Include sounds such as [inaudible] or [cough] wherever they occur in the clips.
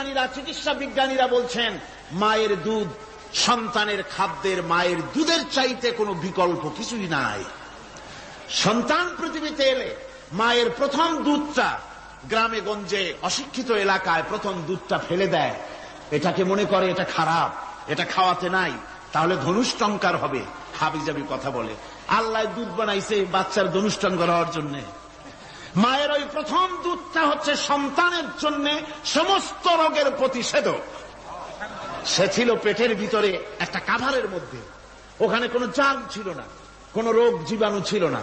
বিজ্ঞানীরা, চিকিৎসা বিজ্ঞানীরা বলছেন, মায়ের দুধ সন্তানের খাদ্যের মায়ের দুধের চাইতে কোনো বিকল্প কিছুই নাই। সন্তান পৃথিবীতে এলে মায়ের প্রথম দুধটা গ্রামে গঞ্জে অশিক্ষিত এলাকায় প্রথম দুধটা ফেলে দেয়। এটাকে মনে করে এটা খারাপ, এটা খাওয়াতে নাই, তাহলে ধনুষ্টঙ্কার হবে, হাবিজাবি কথা বলে। আল্লাহ দুধ বানাইছে বাচ্চার ধনুষ্টঙ্কার হওয়ার জন্য। মায়ের ওই প্রথম দুধটা হচ্ছে সন্তানের জন্য সমস্ত রোগের প্রতিষেধক। সে ছিল পেটের ভিতরে একটা কাভারের মধ্যে। ওখানে কোনো জাল ছিল না, কোন রোগ জীবাণু ছিল না।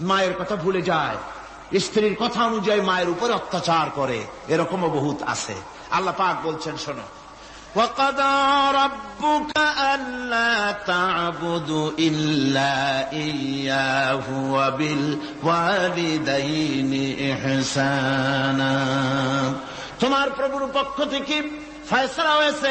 মায়ের কথা ভুলে যায় স্ত্রীর কথা অনুযায়ী মায়ের উপর অত্যাচার করে এরকমও বহুত আছে আল্লাহ পাক বলছেন শোনো وقضى ربك ألا تعبدوا إلا إياه وبالوالدين إحسانا তোমার প্রভুর পক্ষ থেকে ফয়সলা হয়েছে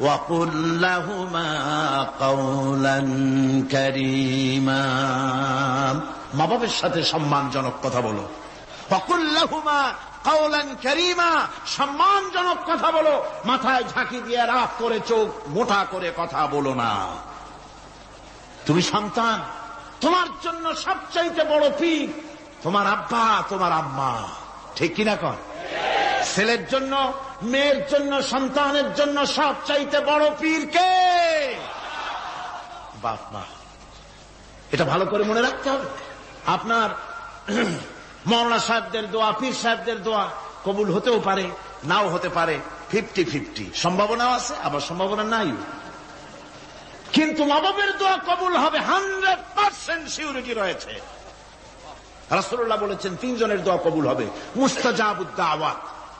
وقل لهما قولا كريما মা বাবের সাথে সম্মানজনক কথা বলো ফকুল্লাহুমা কাউলান করিমা সম্মানজনক কথা বলো মাথায় ঝাঁকি দিয়ে রাগ করে চোখ মোটা করে কথা বলো না তুমি সন্তান তোমার জন্য সবচাইতে বড় পীর তোমার আব্বা তোমার আম্মা ঠিক কিনা কর ছেলের জন্য মেয়ের জন্য, সন্তানের জন্য সবচাইতে বড় পীর কে? বাপ মা। এটা ভালো করে মনে রাখতে হবে। আপনার [clears throat] মৌলানা সাহেবদের দোয়া, পীর সাহেবদের দোয়া কবুল হতেও পারে, নাও হতে পারে। Fifty fifty. সম্ভাবনাও আছে, আবার সম্ভাবনা নাই। কিন্তু মা দোয়া কবুল হবে হান্ড্রেড পার্সেন্ট সিউরিটি রয়েছে। রাসুল্লাহ বলেছেন, তিনজনের দোয়া কবুল হবে। মুস্তাজাবুদ্দা আওয়াত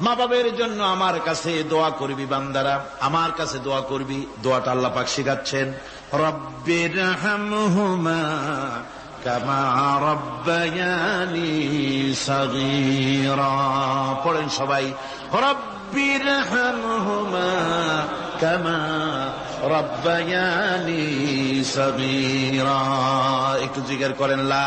মা বাবের জন্য আমার কাছে দোয়া করবি বান্দারা। আমার কাছে দোয়া করবি। দোয়াটা আল্লাহ পাক শিখাচ্ছেন। রব্বির কামা পড়েন সবাই। রব্বির কামা রব্বায়ানি সগীরা। একটু জিজ্ঞেস করেন, লা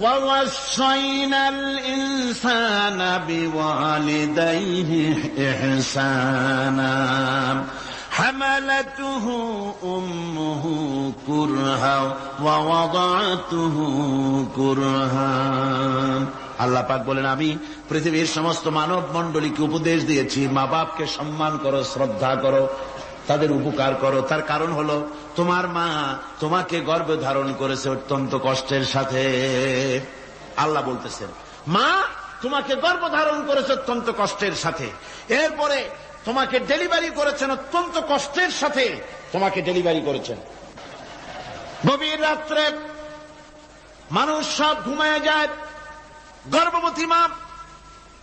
ووصينا الإنسان بوالديه إحسانا حملته أمه كرها ووضعته كرها আল্লাহ পাক বলেন আমি পৃথিবীর সমস্ত মানব মণ্ডলীকে উপদেশ দিয়েছি মা বাপকে সম্মান করো শ্রদ্ধা করো তাদের উপকার করো। তার কারণ হলো, তোমার মা তোমাকে গর্ভে ধারণ করেছে অত্যন্ত কষ্টের সাথে। আল্লাহ বলতেছেন, মা তোমাকে গর্ভ ধারণ করেছে অত্যন্ত কষ্টের সাথে। এরপরে তোমাকে ডেলিভারি করেছেন অত্যন্ত কষ্টের সাথে। তোমাকে ডেলিভারি করেছেন। গভীর রাত্রে মানুষ সব ঘুমায় যায়। গর্ভবতী মা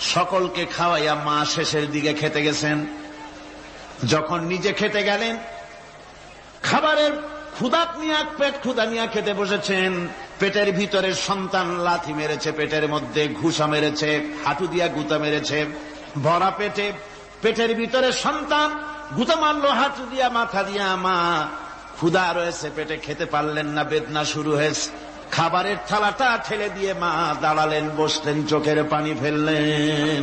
সকলকে খাওয়াইয়া মা শেষের দিকে খেতে গেছেন। যখন নিজে খেতে গেলেন, খাবারের ক্ষুদাত নিয়ে, পেট ক্ষুদা নিয়ে খেতে বসেছেন। পেটের ভিতরে সন্তান লাথি মেরেছে, পেটের মধ্যে ঘুষা মেরেছে, হাঁটু দিয়া গুতা মেরেছে। ভরা পেটে, পেটের ভিতরে সন্তান গুতা মারলো, হাঁটু দিয়া, মাথা দিয়া, মা ক্ষুদা রয়েছে, পেটে খেতে পারলেন না, বেদনা শুরু হয়েছে। খাবারের থালাটা ঠেলে দিয়ে মা দাঁড়ালেন, বসলেন, চোখের পানি ফেললেন।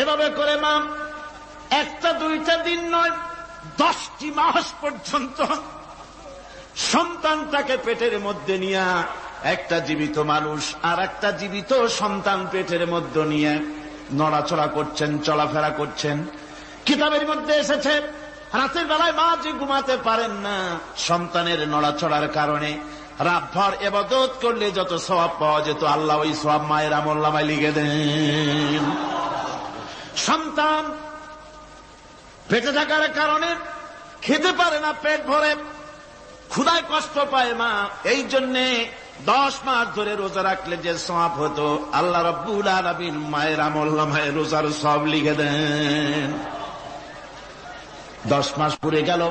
এভাবে করে মা, একটা দুইটা দিন নয়, দশটি মাস পর্যন্ত সন্তানটাকে পেটের মধ্যে নিয়ে, একটা জীবিত মানুষ আর একটা জীবিত সন্তান পেটের মধ্যে নিয়ে নড়াচড়া করছেন, চলাফেরা করছেন। কিতাবের মধ্যে এসেছে, রাতের বেলায় মা যে ঘুমাতে পারেন না, সন্তানের নড়াচড়ার কারণে রাতভর এবাদত করলে যত সবাব পাওয়া যেত, আল্লাহ ওই সব মায়ের আমল্লামায় লিখে দেন। সন্তান পেটে থাকার কারণে খেতে পারে না, পেট ভরে ক্ষুদায় কষ্ট পায় মা। এই জন্যে দশ মাস ধরে রোজা রাখলে যে সব হতো, আল্লাহ রব্বুল আলমিন মায়ের আমল্লামায় রোজার সব লিখে দেন। দশ মাস পুরে গেল,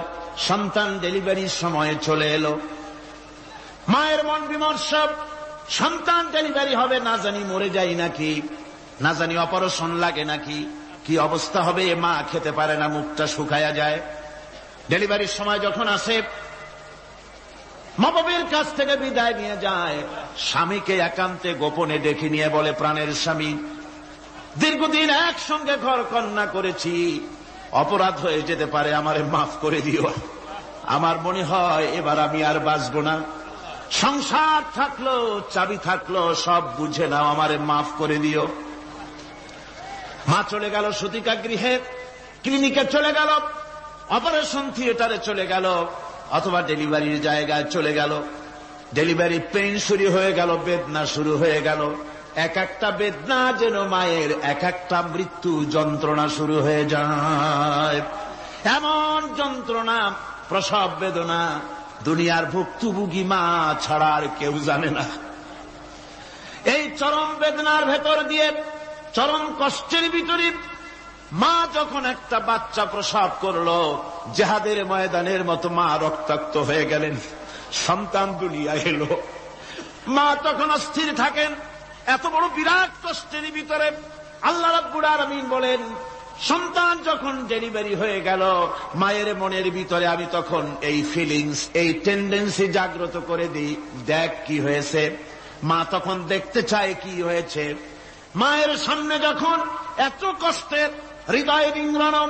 সন্তান ডেলিভারির সময় চলে এলো। মায়ের মন বিমর্ষ, সন্তান ডেলিভারি হবে, না জানি মরে যাই নাকি, না জানি অপারেশন লাগে নাকি, কি অবস্থা হবে মা খেতে পারে না, মুখটা শুকায়া যায়। ডেলিভারির সময় যখন আসে, মবাবের কাছ থেকে বিদায় নিয়ে যায়। স্বামীকে একান্তে গোপনে ডেকে নিয়ে বলে, প্রাণের স্বামী, দীর্ঘদিন একসঙ্গে ঘর কন্যা করেছি। অপরাধ হয়ে যেতে পারে, আমারে মাফ করে দিও। আমার মনে হয় এবার আমি আর বাঁচব না। সংসার থাকল, চাবি থাকল, সব বুঝে নাও, আমারে মাফ করে দিও। মা চলে গেল সুতিকা গৃহে, ক্লিনিকে চলে গেল, অপারেশন থিয়েটারে চলে গেল, অথবা ডেলিভারির জায়গায় চলে গেল। ডেলিভারি পেন শুরু হয়ে গেল, বেদনা শুরু হয়ে গেল। এক একটা বেদনা যেন মায়ের, এক একটা মৃত্যু যন্ত্রণা শুরু হয়ে যায়। এমন যন্ত্রণা, প্রসব বেদনা দুনিয়ার ভুক্তভোগী মা ছাড়া আর কেউ জানে না। এই চরম বেদনার ভেতর দিয়ে, চরম কষ্টের ভিতরে মা যখন একটা বাচ্চা প্রসব করল, জেহাদের ময়দানের মতো মা রক্তাক্ত হয়ে গেলেন, সন্তান দুনিয়া এলো। মা তখন অস্থির থাকেন, এত বড় বিরাট কষ্টের ভিতরে আল্লাহ রাব্বুল আলামিন বলেন সন্তান যখন ডেলিভারি হয়ে গেল, মায়ের মনের ভিতরে আমি তখন এই ফিলিংস এই টেন্ডেন্সি জাগ্রত করে দিই, দেখ কি হয়েছে। মা তখন দেখতে চায় কি হয়েছে। মায়ের সামনে যখন এত কষ্টের, হৃদয় রিঙ্গনম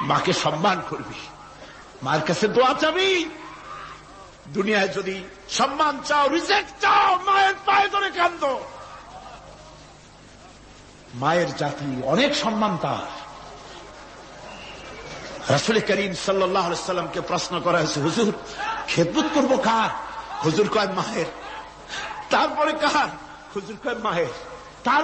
মাকে সম্মান করবি। মার কাছে দোয়া চাবি। দুনিয়ায় যদি সম্মান চাও রিজেক্ট চাও, মায়ের পায়ে ধরে কান্দ মায়ের জাতি অনেক সম্মান তার। রাসুল করিম সাল্লামকে প্রশ্ন করা হয়েছে, হুজুর, খেদমত করব কার? হুজুর কয়, মায়ের। তারপরে কার? হুজুর কয়, মায়ের।